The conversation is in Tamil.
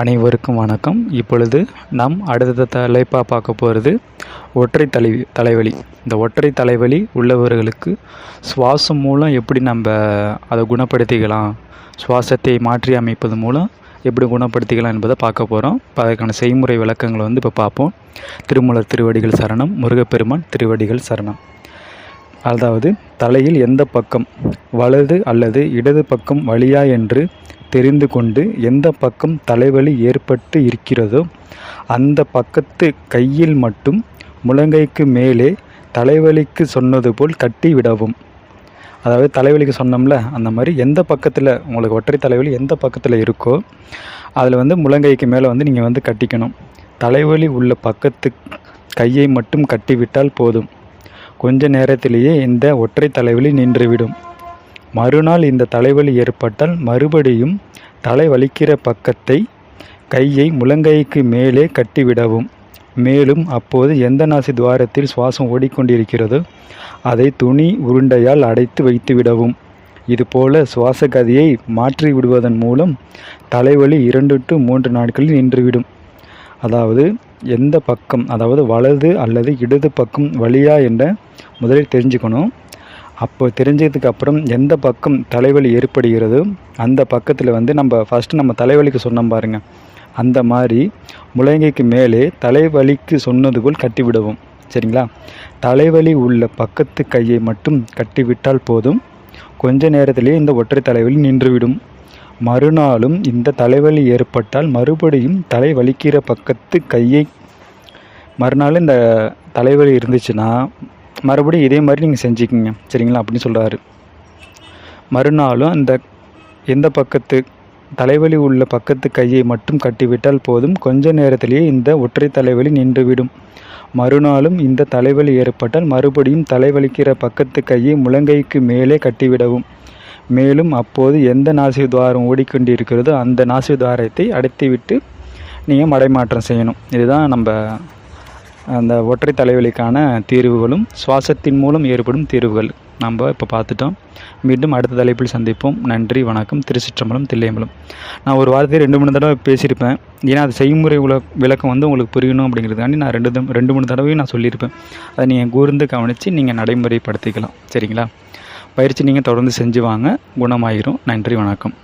அனைவருக்கும் வணக்கம். இப்பொழுது நாம் அடுத்த தலைப்பாக பார்க்க போகிறது ஒற்றை தலை தலைவலி. இந்த ஒற்றை தலைவலி உள்ளவர்களுக்கு சுவாசம் மூலம் எப்படி நம்ம அதை குணப்படுத்திக்கலாம்? சுவாசத்தை மாற்றி அமைப்பது மூலம் எப்படி குணப்படுத்திக்கலாம் என்பதை பார்க்க போகிறோம் இப்போ அதற்கான செய்முறை விளக்கங்களை வந்து இப்போ பார்ப்போம். திருமூலர் திருவடிகள் சரணம் முருகப்பெருமான் திருவடிகள் சரணம். அதாவது தலையில் எந்த பக்கம்? வலது அல்லது இடது பக்கம் வழியா என்று தெரிந்து கொண்டு எந்த பக்கம் தலைவலி ஏற்பட்டு இருக்கிறதோ அந்த பக்கத்து கையில் மட்டும் முழங்கைக்கு மேலே தலைவலிக்கு சொன்னது போல் கட்டி விடவும். அதாவது தலைவலிக்கு சொன்னோம்ல அந்த மாதிரி எந்த பக்கத்தில் உங்களுக்கு ஒற்றை தலைவலி எந்த பக்கத்தில் இருக்கோ அதில் வந்து முழங்கைக்கு மேலே வந்து நீங்கள் வந்து கட்டிக்கணும். தலைவலி உள்ள பக்கத்து கையை மட்டும் கட்டிவிட்டால் போதும். கொஞ்ச நேரத்திலேயே இந்த ஒற்றை தலைவலி நின்றுவிடும். மறுநாள் இந்த தலைவலி ஏற்பட்டால் மறுபடியும் தலை வலிக்கிற பக்கத்தை கையை முழங்கைக்கு மேலே கட்டிவிடவும். மேலும் அப்போது எந்த நாசி துவாரத்தில் சுவாசம் ஓடிக்கொண்டிருக்கிறதோ அதை துணி உருண்டையால் அடைத்து வைத்துவிடவும். இதுபோல சுவாச கதியை மாற்றி விடுவதன் மூலம் தலைவலி இரண்டு டு மூன்று நாட்களில் நின்றுவிடும். அதாவது எந்த பக்கம் அதாவது வலது அல்லது இடது பக்கம் வழியா என்ற முதலில் தெரிஞ்சுக்கணும். அப்போ தெரிஞ்சதுக்கு அப்புறம் எந்த பக்கம் தலைவலி ஏற்படுகிறதோ அந்த பக்கத்தில் வந்து நம்ம ஃபஸ்ட்டு நம்ம தலைவலிக்கு சொன்னோம் பாருங்கள் அந்த மாதிரி முழங்கைக்கு மேலே தலைவலிக்கு சொன்னது போல் கட்டிவிடவும் சரிங்களா? தலைவலி உள்ள பக்கத்து கையை மட்டும் கட்டிவிட்டால் போதும். கொஞ்ச நேரத்திலேயே இந்த ஒற்றை தலைவலி நின்றுவிடும். மறுநாளும் இந்த தலைவலி ஏற்பட்டால் மறுபடியும் தலை வலிக்கிற பக்கத்து கையை மறுநாள் இந்த தலைவலி இருந்துச்சுன்னா மறுபடியும் இதே மாதிரி நீங்கள் செஞ்சுக்கிங்க. சரிங்களா? அப்படின்னு சொல்கிறாரு மறுநாளும் அந்த எந்த பக்கத்து தலைவலி உள்ள பக்கத்து கையை மட்டும் கட்டிவிட்டால் போதும். கொஞ்ச நேரத்திலேயே இந்த ஒற்றை தலைவலி நின்றுவிடும். மறுநாளும் இந்த தலைவலி ஏற்பட்டால் மறுபடியும் தலைவலிக்கிற பக்கத்து கையை முழங்கைக்கு மேலே கட்டிவிடவும். மேலும் அப்போது எந்த நாசிக துவாரம் ஓடிக்கொண்டிருக்கிறதோ அந்த நாசி துவாரத்தை அடைத்துவிட்டு நீங்கள் மடைமாற்றம் செய்யணும். இதுதான் நம்ம அந்த ஒற்றை தலைவலிக்கான தீர்வுகளும் சுவாசத்தின் மூலம் ஏற்படும் தீர்வுகள். நம்ம இப்போ பார்த்துட்டோம். மீண்டும் அடுத்த தலைப்பில் சந்திப்போம். நன்றி வணக்கம். திருச்சிற்றம்பலம் தில்லையம்பலம். நான் ஒரு வாரத்தை ரெண்டு மூணு தடவை பேசியிருப்பேன். ஏன்னா அது செய்முறை உல விளக்கம் வந்து உங்களுக்கு புரியணும் அப்படிங்கிறதுக்காண்டி நான் ரெண்டு ரெண்டு மூணு தடவையும் நான் சொல்லியிருப்பேன். அதை நீங்கள் கூர்ந்து கவனித்து நீங்கள் நடைமுறைப்படுத்திக்கலாம். சரிங்களா? பயிற்சி நீங்கள் தொடர்ந்து செஞ்சு வாங்க. குணமாயிரும். நன்றி வணக்கம்.